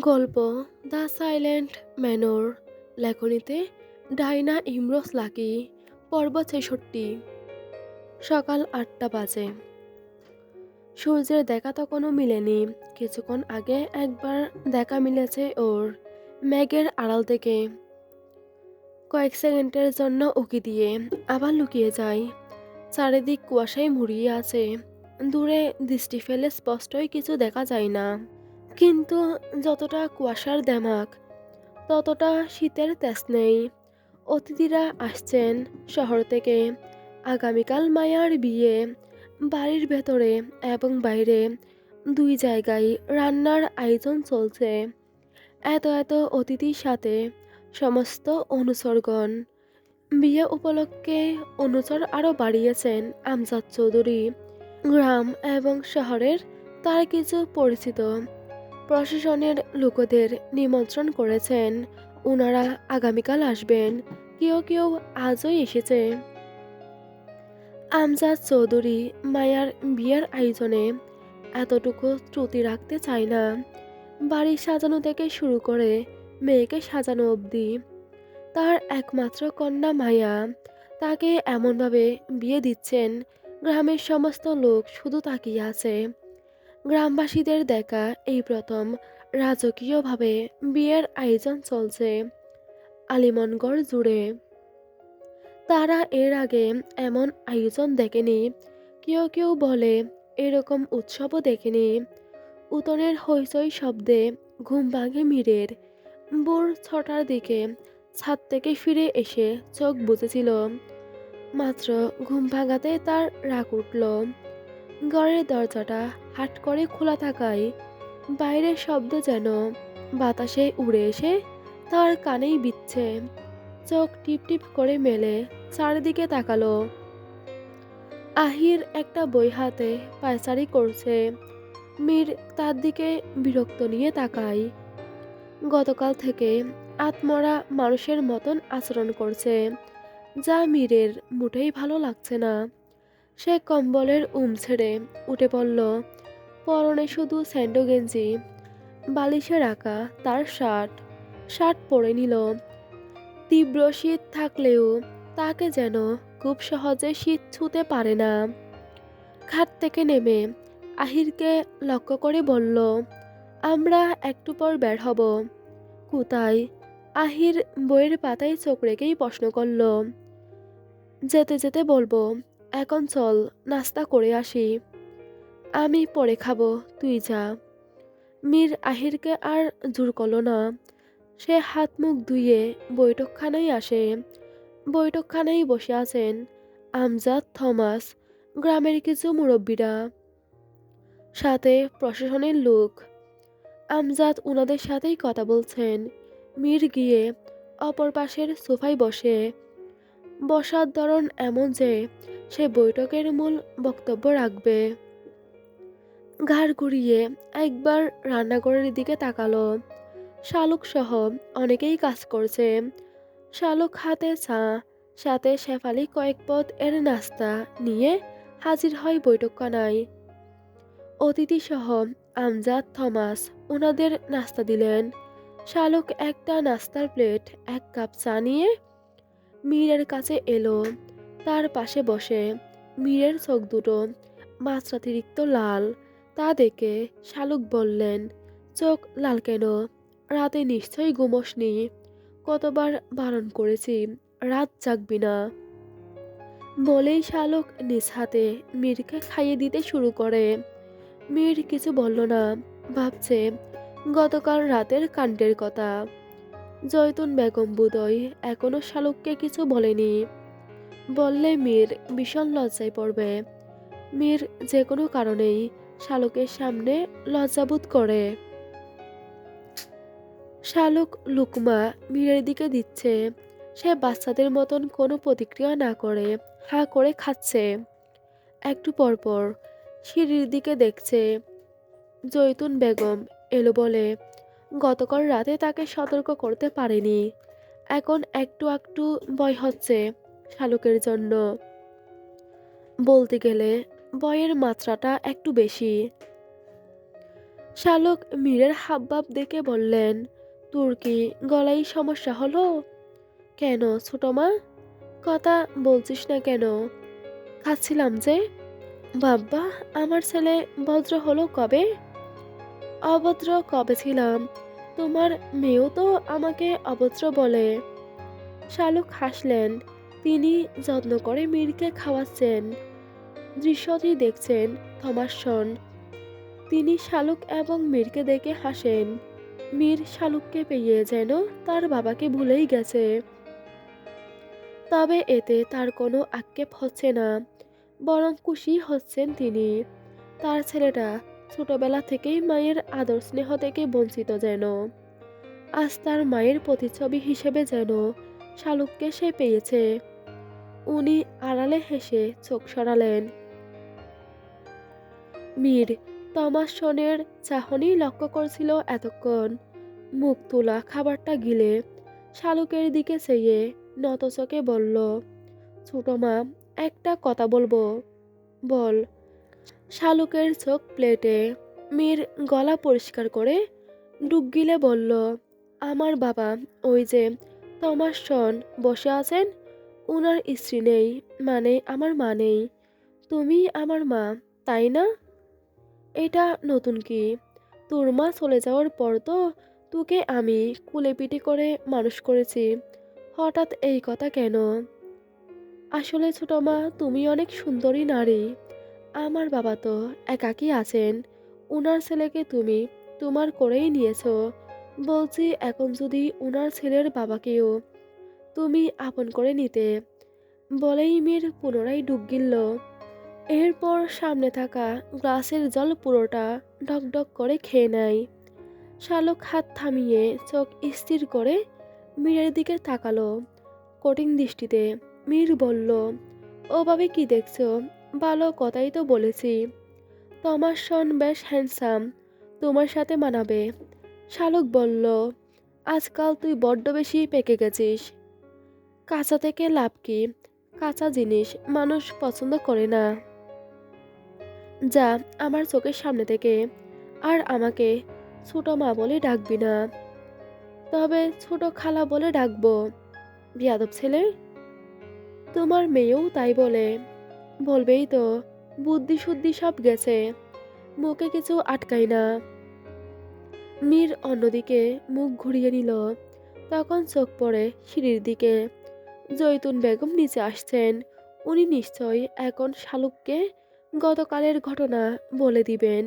গল্প the silent manor লেখনীতে ডাইনা ইমরোজ লাকি, পর্ব ছেষট্টি। সকাল আটটা বাজে। সূর্যের দেখা তখনও মিলেনি। কিছুক্ষণ আগে একবার দেখা মিলেছে ওর ম্যাগের আড়াল থেকে। কয়েক সেকেন্ডের জন্য উকি দিয়ে আবার লুকিয়ে যায়। চারিদিক কুয়াশায় মুড়িয়ে আছে। দূরে দৃষ্টি ফেলে স্পষ্টই কিছু দেখা যায় না। কিন্তু যতটা কুয়াশার দেমাক, ততটা শীতের তেজ নেই। অতিথিরা আসছেন শহর থেকে। আগামীকাল মায়ার বিয়ে। বাড়ির ভেতরে এবং বাইরে দুই জায়গায় রান্নার আয়োজন চলছে। এত এত অতিথির সাথে সমস্ত অনুসরগণ। বিয়ে উপলক্ষে অনুচর আরও বাড়িয়েছেন আমজাদ চৌধুরী। গ্রাম এবং শহরের তার কিছু পরিচিত। প্রশাসনের লোকদের নিমন্ত্রণ করেছেন। ওনারা আগামীকাল আসবেন। কেউ কেউ আজই এসেছে। আমজাদ চৌধুরী মায়ার বিয়ের আয়োজনে এতটুকু ত্রুটি রাখতে চায় না। বাড়ি সাজানো থেকে শুরু করে মেয়েকে সাজানো অবধি তার একমাত্র কন্যা মায়া তাকে এমনভাবে বিয়ে দিচ্ছেন। গ্রামের সমস্ত লোক শুধু তাকিয়ে আছে। গ্রামবাসীদের দেখা এই প্রথম রাজকীয়ভাবে বিয়ের আয়োজন চলছে আলিমনগড় জুড়ে। তারা এর আগে এমন আয়োজন দেখেনি। কেউ কেউ বলে এরকম উৎসবও দেখেনি। উতনের হইচই শব্দে ঘুম ভাঙে মীরের। ভোর ছটার দিকে ছাদ থেকে ফিরে এসে চোখ বুঝেছিল মাত্র ঘুম ভাঙাতে তার রাগ উঠল। ঘরের দরজাটা হাট করে খোলা থাকায় বাইরের শব্দ যেন বাতাসে উড়ে এসে তার কানেই বিচ্ছে চোখ টিপ টিপ করে মেলে চারিদিকে তাকালো। আহির একটা বই হাতে পায়চারি করছে। মীর তার দিকে বিরক্ত নিয়ে তাকায়। গতকাল থেকে আত্মরা মানুষের মতন আচরণ করছে, যা মীরের মোটেই ভালো লাগছে না। সে কম্বলের উম ছেড়ে উঠে পড়ল। পরনে শুধু স্যান্ডো গেঞ্জি বালিশে রাখা তার শার্ট শার্ট পরে নিল। তীব্র শীত থাকলেও তাকে যেন খুব সহজে শীত ছুঁতে পারে না। খাট থেকে নেমে আহিরকে লক্ষ্য করে বলল, আমরা একটু পর বের হব। কোথায় আহির বইয়ের পাতায় চোখ রেখেই প্রশ্ন করল, যেতে যেতে বলব, এখন চল, নাস্তা করে আসি। আমি পরে খাব, তুই যা। মীর আহিরকে আর জোর করল না। সে হাত মুখ ধুয়ে বৈঠকখানায় আসে। বৈঠকখানায় বসে আছেন আমজাদ থমাস, গ্রামের কিছু মুরব্বীরা। সাথে প্রশাসনের লোক। আমজাদ ওনাদের সাথেই কথা বলছেন। মীর গিয়ে অপর পাশের সোফায় বসে। বসার ধরন এমন যে সে বৈঠকের মূল বক্তব্য রাখবে। ঘাড় ঘুরিয়ে একবার রান্নাঘরের দিকে তাকালো। শালুক সহ অনেকেই কাজ করছে। শালুক হাতে চা, সাথে শেফালি কয়েক পদ এর নাস্তা নিয়ে হাজির হয় বৈঠকখানায়। অতিথি সহ আমজাদ, থমাস ওনাদের নাস্তা দিলেন। শালুক একটা নাস্তার প্লেট, এক কাপ চা নিয়ে মীরের কাছে এলো। তার পাশে বসে, মীরের চোখ দুটো মাত্রাতিরিক্ত লাল। তা দেখে শালুক বললেন, চোখ লাল কেন? রাতে নিশ্চয়ই ঘুমোসনি। কতবার বারণ করেছি, রাত জাগবি না। বলেই শালুক নিজ হাতে মীরকে খাইয়ে দিতে শুরু করে। মীর কিছু বলল না, ভাবছে গতকাল রাতের কাণ্ডের কথা। জয়তুন বেগম বুদয় এখনও শালুককে কিছু বলেনি। বললে মীর ভীষণ লজ্জায় পড়বে। মীর যে কোনো কারণেই শালুকের সামনে লজ্জাবোধ করে। শালুক লুকমা মীরের দিকে দিচ্ছে। সে বাচ্চাদের মতন কোনো প্রতিক্রিয়া না করে, হাঁ করে খাচ্ছে। একটু পরপর সিঁড়ির দিকে দেখছে, জৈতুন বেগম এলো বলে, গতকাল রাতে তাকে সতর্ক করতে পারেনি। এখন একটু একটু ভয় হচ্ছে শালুকের জন্য। বলতে গেলে বয়ের মাত্রাটা একটু বেশি। শালুক মীরের হাবভাব দেখে বললেন, তোর কি গলায় সমস্যা হলো? কেন ছোট মা? কথা বলছিস না কেন? খাচ্ছিলাম যে। বাব্বা আমার ছেলে ভদ্র হলো কবে? অভদ্র কবে ছিলাম? তোমার মেয়েও তো আমাকে অভদ্র বলে। শালুক হাসলেন, তিনি যত্ন করে মীরকে খাওয়াচ্ছেন। দৃশ্যটি দেখছেন থমাসন তিনি শালুক এবং মীরকে দেখে হাসেন। মীর শালুককে পেয়ে যেন তার বাবাকে ভুলেই গেছে। তবে এতে তার কোনো আক্ষেপ হচ্ছে না, বরং খুশি হচ্ছেন তিনি। তার ছেলেটা ছোটবেলা থেকেই মায়ের আদর স্নেহ থেকে বঞ্চিত যেন। আজ তার মায়ের প্রতিচ্ছবি হিসেবে যেন শালুককে সে পেয়েছে। উনি আড়ালে হেসে চোখ সরালেন। মীর তমাসনের চাহনি লক্ষ্য করছিল এতক্ষণ। মুখ তোলা খাবারটা গিলে শালুকের দিকে চেয়ে নত চোখে বলল, ছোট মা, একটা কথা বলব। বল। শালুকের চোখ প্লেটে মীর গলা পরিষ্কার করে ডুব গিলে বলল, আমার বাবা, ওই যে তমাস সন বসে আছেন ওনার স্ত্রী নেই মানে আমার মা নেই। তুমি আমার মা, তাই না? এটা নতুন কি? তোর মা চলে যাওয়ার পর তো তোকে আমি কুলে পিটি করে মানুষ করেছি। হঠাৎ এই কথা কেন? আসলে ছোট মা, তুমি অনেক সুন্দরী নারী। আমার বাবা তো একাকী আছেন। উনার ছেলেকে তুমি তোমার করেই নিয়েছো। বলছি এখন যদি উনার ছেলের বাবাকেও তুমি আপন করে নিতে। বলেই মীর পুনরায় ডুব গিলল। এরপর সামনে থাকা গ্লাসের জল পুরোটা ডকডক করে খেয়ে নেয়। শালক হাত থামিয়ে চোখ স্থির করে মীরের দিকে তাকালো। কঠিন দৃষ্টিতে মীর বলল ও ভাবে কি দেখছ? ভালো কথাই তো বলেছি। তোমার সন বেশ হ্যান্ডসাম তোমার সাথে মানাবে। শালক বলল, আজকাল তুই বড্ড বেশি পেকে গেছিস। কাঁচা থেকে লাভ কি? কাঁচা জিনিস মানুষ পছন্দ করে না। যা আমার চোখের সামনে থেকে। আর আমাকে ছোট মা বলে ডাকবি না। তবে ছোট খালা বলে ডাকবো। বিয়াদব ছেলে? তোমার মেয়েও তাই বলে। বলবেই তো, বুদ্ধি শুদ্ধি সব গেছে। মুখে কিছু আটকাই না। মীর অন্যদিকে মুখ ঘুরিয়ে নিল। তখন চোখ পড়ে সিঁড়ির দিকে। জৈতুন বেগম নিচে আসছেন। উনি নিশ্চয় এখন শালুককে গতকালের ঘটনা বলে দিবেন।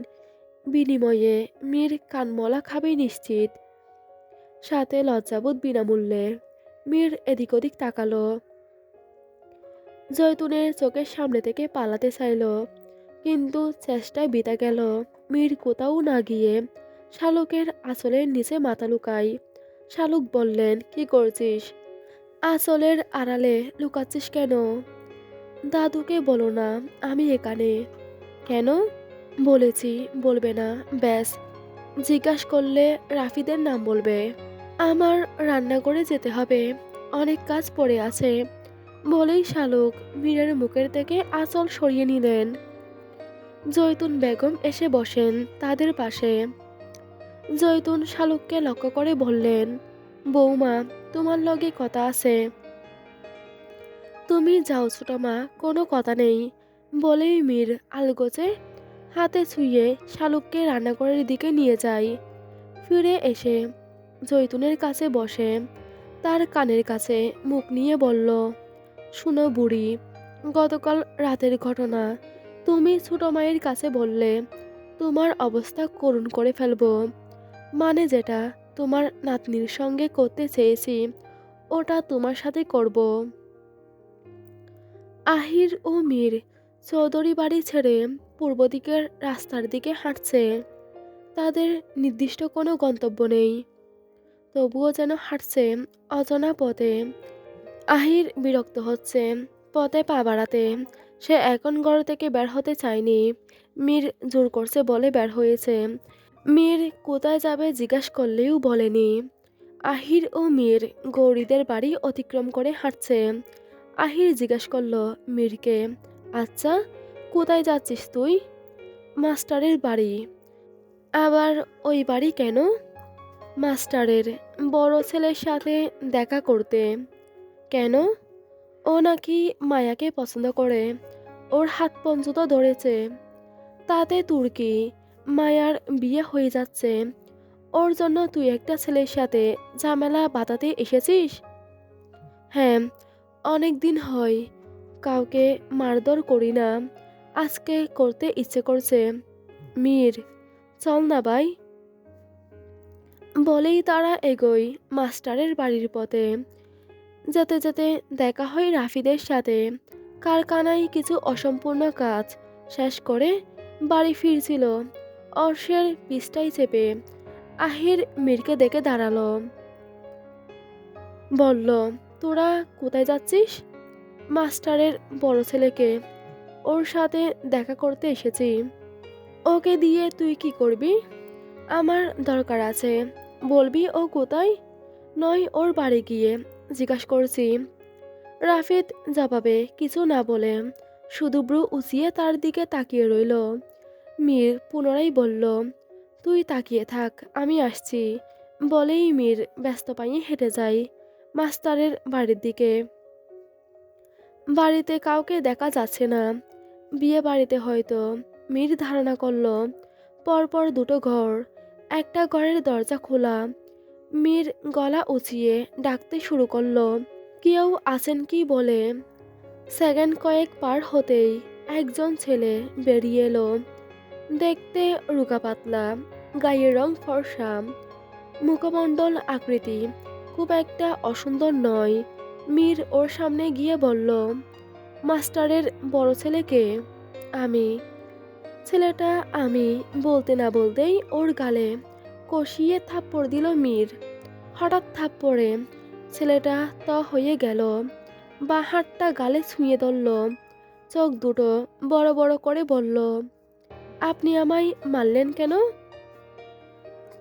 বিনিময়ে মীর কানমলা খাবে নিশ্চিত। সাথে লজ্জাবোধ বিনামূল্যে মীর এদিক ওদিক তাকালো। জৈতুনের চোখের সামনে থেকে পালাতে চাইল, কিন্তু চেষ্টায় বিতা গেল। মীর কোথাও না গিয়ে শালুকের আঁচলের নিচে মাথা লুকাই। শালুক বললেন, কি করছিস? আঁচলের আড়ালে লুকাচ্ছিস কেন? দাদুকে বলো না, আমি এখানে। কেন? বলেছি, বলবে না, ব্যাস। জিজ্ঞাস করলে রাফিদের নাম বলবে। আমার রান্নাঘরে যেতে হবে, অনেক কাজ পড়ে আছে। বলেই শালুক মীরের মুখের থেকে আঁচল সরিয়ে নিলেন। জৈতুন বেগম এসে বসেন তাদের পাশে। জৈতুন শালুককে লক্ষ্য করে বললেন, বৌমা, তোমার লগে কথা আছে। তুমি যাও ছোট মা, কোনো কথা নেই। বলেই মীর আলগোচে হাতে ছুঁয়ে শালুককে রান্নাঘরের দিকে নিয়ে যায়। ফিরে এসে জৈতুনের কাছে বসে। তার কানের কাছে মুখ নিয়ে বলল, শুনো বুড়ি, গতকাল রাতের ঘটনা। তুমি ছোট মায়ের কাছে বললে, তোমার অবস্থা করুণ করে ফেলব। মানে যেটা তোমার নাতনির সঙ্গে করতে চেয়েছি, ওটা তোমার সাথে করব। আহির ও মীর চৌধুরী বাড়ি ছেড়ে পূর্ব দিকের রাস্তার দিকে হাঁটছে। তাদের নির্দিষ্ট কোনো গন্তব্য নেই। তবুও যেন হাঁটছে অজানা পথে। আহির বিরক্ত হচ্ছে, পথে পা বাড়াতে। সে এখন ঘর থেকে বের হতে চায়নি। মীর জোর করছে বলে বের হয়েছে। মীর কোথায় যাবে জিজ্ঞাস করলেও বলেনি। আহির ও মীর গৌরীদের বাড়ি অতিক্রম করে হাঁটছে। আহির জিজ্ঞাস করল, মীরকে আচ্ছা কোথায় যাচ্ছিস তুই? মাস্টারের বাড়ি। আবার ওই বাড়ি কেন? মাস্টারের বড় ছেলের সাথে দেখা করতে। কেন? ও নাকি মায়াকে পছন্দ করে। ওর হাত পর্যন্ত ধরেছে। তাতে তোর কি মায়ার বিয়ে হয়ে যাচ্ছে? ওর জন্য তুই একটা ছেলের সাথে ঝামেলা বাতাতে এসেছিস? হ্যাঁ অনেক দিন হয়। কাউকে মারধর করি না। আজকে করতে ইচ্ছে করছে। মীর, চল না ভাই। বলেই তারা এগোয় মাস্টারের বাড়ির পথে। যেতে যেতে দেখা হয় রাফিদের সাথে। কারখানায় কিছু অসম্পূর্ণ কাজ শেষ করে বাড়ি ফিরছিল। অর্ষের পিসটাই চেপে আহির মীরকে দেখে দাঁড়াল। বলল তোরা কোথায় যাচ্ছিস? মাস্টারের বড় ছেলেকে। ওর সাথে দেখা করতে এসেছি। ওকে দিয়ে তুই কি করবি? আমার দরকার আছে। বলবি ও কোথায়? নয়, ওর বাড়ি গিয়ে জিজ্ঞাসা করছি। রাফিদ জবাবে কিছু না বলে শুধু ব্রু উঁচিয়ে তার দিকে তাকিয়ে রইল। মীর পুনরায় বলল, তুই তাকিয়ে থাক, আমি আসছি। বলেই মীর ব্যস্ত পাইয়ে হেঁটে যায়। মাস্টারের বাড়ির দিকে। বাড়িতে কাউকে দেখা যাচ্ছে না। বিয়ে বাড়িতে হয়তো। মীর ধারণা করল, পরপর দুটো ঘর, একটা ঘরের দরজা খোলা। মীর গলা উঁচিয়ে ডাকতে শুরু করল, কেউ আছেন কি বলে? সেকেন্ড কয়েক পার হতেই একজন ছেলে বেরিয়ে এলো। দেখতে রুকা পাতলা, গায়ের রং ফর্সা, মুখমণ্ডল আকৃতি। খুব একটা অসুন্দর নয়। মীর ওর সামনে গিয়ে বলল, মাস্টারের বড় ছেলেকে? আমি। ছেলেটা আমি বলতে না বলতেই ওর গালে কষিয়ে থাপ্পড় দিল মীর। হঠাৎ থাপ্পড়ে ছেলেটা ত হয়ে গেল, বা হাতটা গালে ছুঁয়ে ধরল, চোখ দুটো বড় বড় করে বলল, আপনি আমায় মারলেন কেন?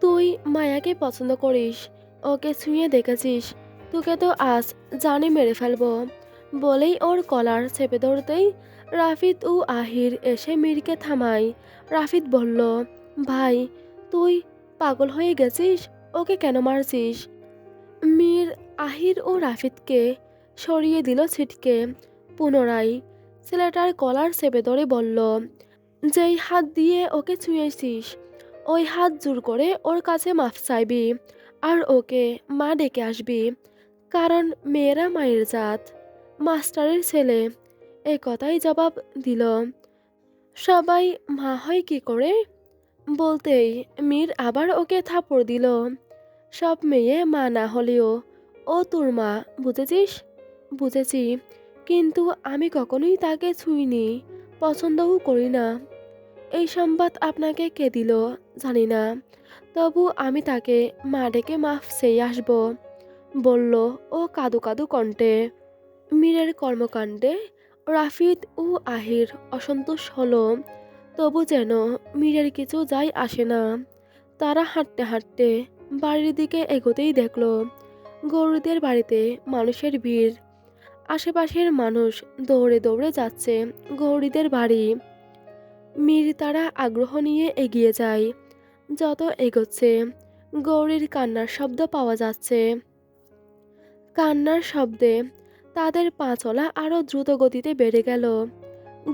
তুই মায়াকে পছন্দ করিস ওকে ছুঁয়ে দেখেছিস। তোকে তো আজ জানে মেরে ফেলব। বলেই ওর কলার চেপে ধরতেই রাফিদ ও আহির এসে মীরকে থামায়। রাফিদ বলল, ভাই, তুই পাগল হয়ে গেছিস? ওকে কেন মারছিস? মীর আহির ও রাফিদকে সরিয়ে দিল ছিটকে। পুনরায় ছেলেটার কলার চেপে ধরে বলল, যেই হাত দিয়ে ওকে ছুঁয়েছিস, ওই হাত জোর করে ওর কাছে মাফ চাইবি। আর ওকে মা ডেকে আসবি। কারণ মেয়েরা মায়ের জাত। মাস্টারের ছেলে। এ কথাই জবাব দিল। সবাই মা হয় কি করে? বলতেই মীর আবার ওকে থাপড় দিল। সব মেয়ে মা না হলেও, ও তোর মা, বুঝেছিস? বুঝেছি। কিন্তু আমি কখনোই তাকে ছুঁইনি, পছন্দও করি না। এই সংবাদ আপনাকে কে দিল জানি না। তবু আমি তাকে মা ডেকে মাফ চেয়ে আসব। বলল, ও কাদু কাদু কণ্ঠে। মীরের কর্মকাণ্ডে রাফিদ ও আহির অসন্তোষ হলো, তবু যেন মীরের কিছু যাই আসে না। তারা হাঁটতে হাঁটতে বাড়ির দিকে এগোতেই দেখল, গরুদের বাড়িতে মানুষের ভিড়। আশেপাশের মানুষ দৌড়ে দৌড়ে যাচ্ছে গৌরীদের বাড়ি। মীর তারা আগ্রহ নিয়ে এগিয়ে যায়। যত এগোচ্ছে, গৌরীর কান্নার শব্দ পাওয়া যাচ্ছে। কান্নার শব্দে তাদের পাঁচলা আরও দ্রুত গতিতে বেড়ে গেল।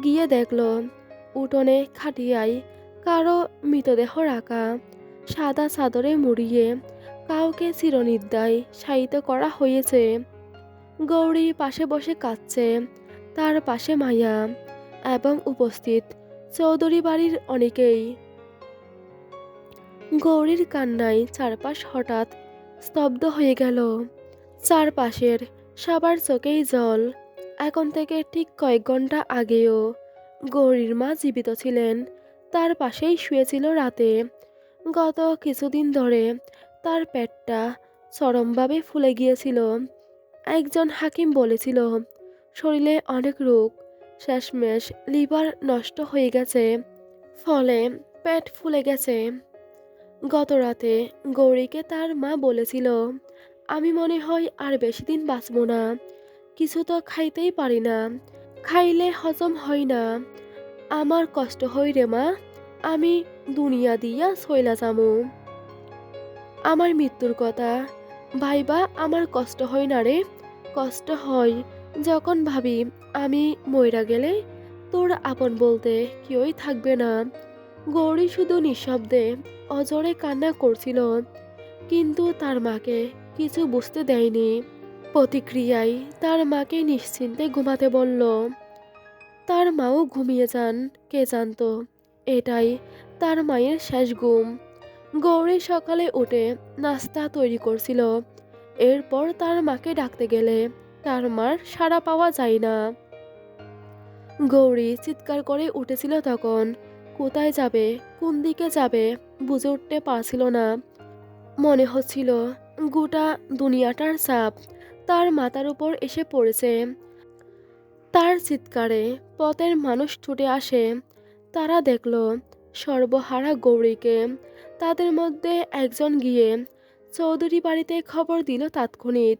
গিয়ে দেখল, উঠোনে খাটিয়ায় কারও মৃতদেহ রাখা। সাদা চাদরে মুড়িয়ে কাউকে চিরনিদ্রায় শায়িত করা হয়েছে। গৌরী পাশে বসে কাঁদছে, তার পাশে মায়া এবং উপস্থিত চৌধুরী বাড়ির অনেকেই। গৌরীর কান্নায় চারপাশ হঠাৎ স্তব্ধ হয়ে গেল। চারপাশের সবার চোখেই জল। এখন থেকে ঠিক কয়েক ঘণ্টা আগেও গৌরীর মা জীবিত ছিলেন। তার পাশেই শুয়েছিল রাতে। গত কিছুদিন ধরে তার পেটটা চরমভাবে ফুলে গিয়েছিল। একজন হাকিম বলেছিল, শরীরে অনেক রোগ, শেষমেশ লিভার নষ্ট হয়ে গেছে। ফলে পেট ফুলে গেছে। গত রাতে গৌরীকে তার মা বলেছিল, আমি মনে হয় আর বেশি দিন বাঁচব না। কিছু তো খাইতেই পারি না। খাইলে হজম হয় না। আমার কষ্ট হয় রে মা। আমি দুনিয়া দিয়া সইলা যামু। আমার মৃত্যুর কথা ভাইবা আমার কষ্ট হয় না রে। কষ্ট হয় যখন ভাবি আমি মইরা গেলে তোর আপন বলতে কেউই থাকবে না। গৌরী শুধু নিঃশব্দে অজরে কান্না করছিল, কিন্তু তার মাকে কিছু বুঝতে দেয়নি। প্রতিক্রিয়ায় তার মাকে নিশ্চিন্তে ঘুমাতে বলল, তার মাও ঘুমিয়ে যান, কে জানত? এটাই তার মায়ের শেষ ঘুম। গৌরী সকালে উঠে নাস্তা তৈরি করছিল। এরপর তার মাকে ডাকতে গেলে তার মার সাড়া পাওয়া যায় না। গৌরী চিৎকার করে উঠেছিল তখন কোথায় যাবে? কোন দিকে যাবে? বুঝে উঠতে পারছিল না। মনে হচ্ছিল, গোটা দুনিয়াটার চাপ তার মাথার উপর এসে পড়েছে। তার চিৎকারে পথের মানুষ ছুটে আসে। তারা দেখল, সর্বহারা গৌরীকে। তাদের মধ্যে একজন গিয়ে চৌধুরী বাড়িতে খবর দিল তাৎক্ষণিক।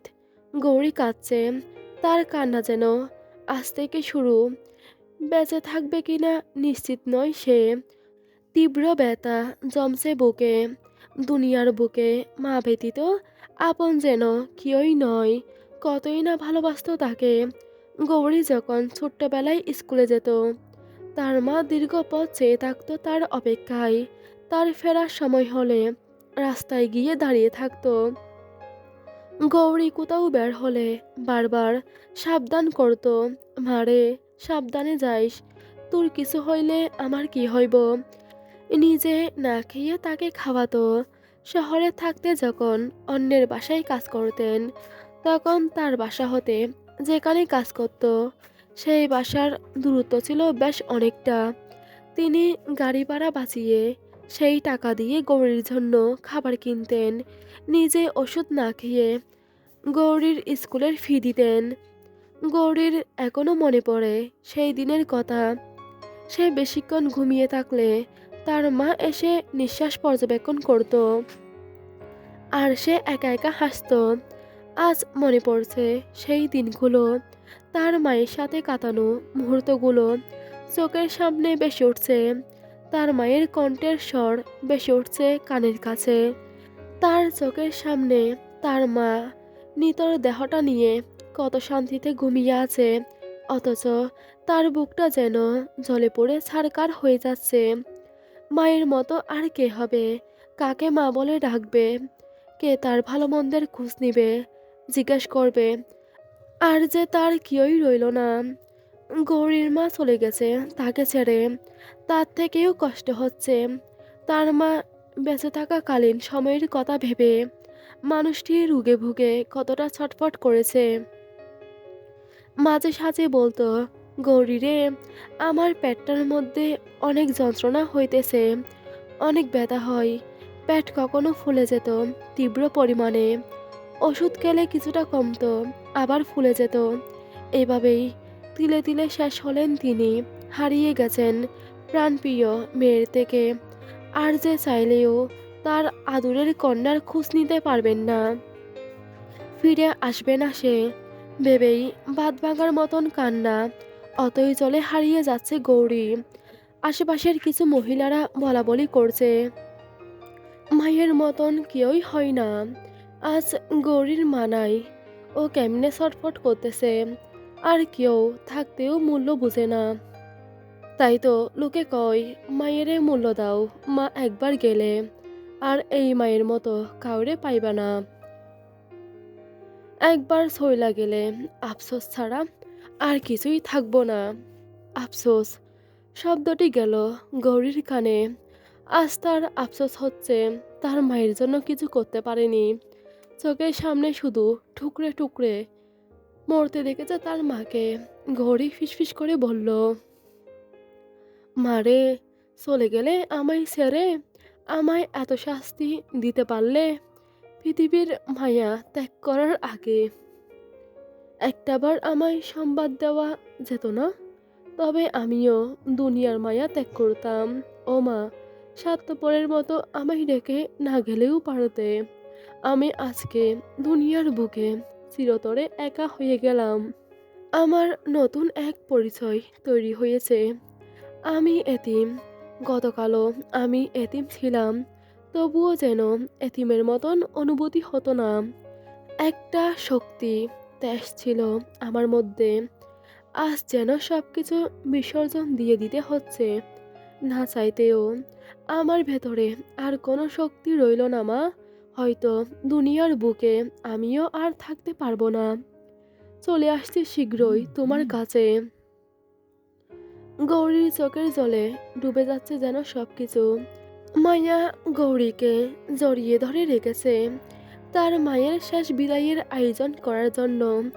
গৌরী কাঁদছে, তার কান্না যেন আজ থেকে শুরু। বেঁচে থাকবে কিনা নিশ্চিত নয় সে। তীব্র ব্যথা, জমছে বুকে, দুনিয়ার বুকে, মা ব্যতীত আপন যেন কেউই নয়। কতই না ভালোবাসত তাকে। গৌরী যখন ছোট্টবেলায় স্কুলে যেত, তার মা দীর্ঘ পথ চেয়ে থাকতো তার অপেক্ষায়। তার ফেরার সময় হলে রাস্তায় গিয়ে দাঁড়িয়ে থাকতো। গৌরী কোথাও বের হলে বারবার সাবধান করতো মারে সাবধানে যাইস। তোর কিছু হইলে আমার কি হইব? নিজে না খেয়ে তাকে খাওয়াতো। শহরে থাকতে যখন অন্যের বাসায় কাজ করতেন, তখন তার বাসা হতে যেখানে কাজ করত, সেই বাসার দূরত্ব ছিল বেশ অনেকটা। তিনি গাড়ি ভাড়া বাঁচিয়ে সেই টাকা দিয়ে গৌরীর জন্য খাবার কিনতেন। নিজে ওষুধ না খেয়ে গৌরীর স্কুলের ফি দিতেন। গৌরীর এখনও মনে পড়ে সেই দিনের কথা। সে বেশিক্ষণ ঘুমিয়ে থাকলে তার মা এসে নিঃশ্বাস পর্যবেক্ষণ করত। আর সে একা একা হাসত। আজ মনে পড়ছে সেই দিনগুলো, তার মায়ের সাথে কাটানো মুহূর্তগুলো। চোখের সামনে বেশি উঠছে, তার মায়ের কণ্ঠের স্বর বেশি উঠছে কানের কাছে। তার চোখের সামনে তার মা নিতর দেহটা নিয়ে কত শান্তিতে ঘুমিয়ে আছে। অথচ তার বুকটা যেন জলে পড়ে ছাড়কার হয়ে যাচ্ছে। মায়ের মতো আর কে হবে? কাকে মা বলে ডাকবে? কে তার ভালো মন্দের খোঁজ নিবে? জিজ্ঞেস করবে। আর যে তার কেউই রইল না। গৌরীর মা চলে গেছে তাকে ছেড়ে। তার থেকেও কষ্ট হচ্ছে। তার মা বেঁচে থাকাকালীন সময়ের কথা ভেবে মানুষটি রুগে ভুগে কতটা ছটফট করেছে। মাঝে সাঝে বলতো, গৌরী রে, আমার পেটটার মধ্যে অনেক যন্ত্রণা হইতেছে, অনেক ব্যথা হয়, পেট কখনো ফুলে যেত তীব্র পরিমাণে, ওষুধ খেলে কিছুটা কমতো, আবার ফুলে যেত। এভাবেই তিলে তিলে শেষ হলেন তিনি, হারিয়ে গেছেন প্রাণপ্রিয় মেয়ের থেকে। আর যে চাইলেও তার আদুরের কন্যার খোঁজ নিতে পারবেন না। ফিরে আসবে না সে। ভেবেই বাদ ভাঙার মতন কান্না, অতই জলে হারিয়ে যাচ্ছে গৌরী। আশেপাশের কিছু মহিলারা বলা বলি করছে, মায়ের মতন কেউই হয় না, আজ গৌরীর মানাই ও কেমনে ছটফট করতেছে, আর কেউ থাকতেও মূল্য বুঝে না। তাই তো লোকে কয়, মায়েরে মূল্য দাও, মা একবার গেলে, আর এই মায়ের মতো কাউরে পাইবা না। একবার সইলা গেলে আফসোস ছাড়া আর কিছুই থাকব না। আফসোস, শব্দটি গেল গৌরীর কানে। আজ তার আফসোস হচ্ছে তার মায়ের জন্য কিছু করতে পারেনি। চোখের সামনে শুধু টুকরে টুকরে মরতে দেখেছে তার মাকে। গৌরী ফিসফিস করে বলল মারে চলে গেলে আমায় ছেড়ে আমায় এত শাস্তি দিতে পারলে? পৃথিবীর মায়া ত্যাগ করার আগে। একটাবার আমায় সংবাদ দেওয়া যেত না, তবে আমিও দুনিয়ার মায়া ত্যাগ করতাম। ও মা স্বার্থপরের মতো আমায় ডেকে না গেলেও পারতে। আমি আজকে দুনিয়ার বুকে চিরতরে একা হয়ে গেলাম। আমার নতুন এক পরিচয় তৈরি হয়েছে। আমি এতিম, গতকালও আমি এতিম ছিলাম। তবুও যেন এতিমের মতন অনুভূতি হতো না। একটা শক্তি তেজ ছিল আমার মধ্যে। আজ যেন সব কিছু বিসর্জন দিয়ে দিতে হচ্ছে। না চাইতেও আমার ভেতরে আর কোনো শক্তি রইল না মা। হয়তো দুনিয়ার বুকে আমিও আর থাকতে পারব না। চলে আসছি শীঘ্রই তোমার কাছে। গৌরীর চোখের জলে ডুবে যাচ্ছে যেন সব কিছু মায়া গৌরীকে জড়িয়ে ধরে রেখেছে। তার মায়ের শেষ বিদায়ের আয়োজন করার জন্য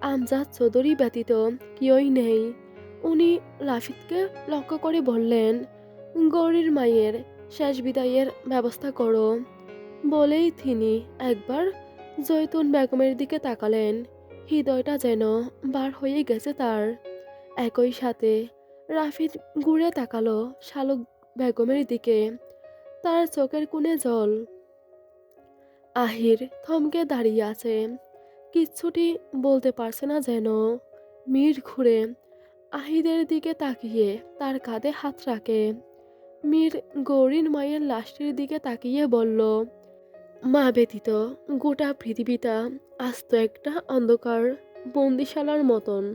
আমজাদ চৌধুরী ব্যতীত কেউই নেই। উনি লাফিদকে লক্ষ্য করে বললেন, গৌরীর মায়ের শেষ বিদায়ের ব্যবস্থা করো। বলেই তিনি একবার জৈতুন বেগমের দিকে তাকালেন। হৃদয়টা যেন বার হয়ে গেছে তার। একই সাথে রাফিদ ঘুরে তাকালো শালুক বেগমের দিকে। তার চোখের কোণে জল। আহির থমকে দাঁড়িয়ে আছে। কিচ্ছুটি বলতে পারছে না যেন। মীর ঘুরে আহিদের দিকে তাকিয়ে তার কাঁধে হাত রাখে। মীর গৌরীর মায়ের লাশটির দিকে তাকিয়ে বলল, মা ব্যতীত গোটা পৃথিবীটা আস্ত একটা অন্ধকার বন্দিশালার মতন।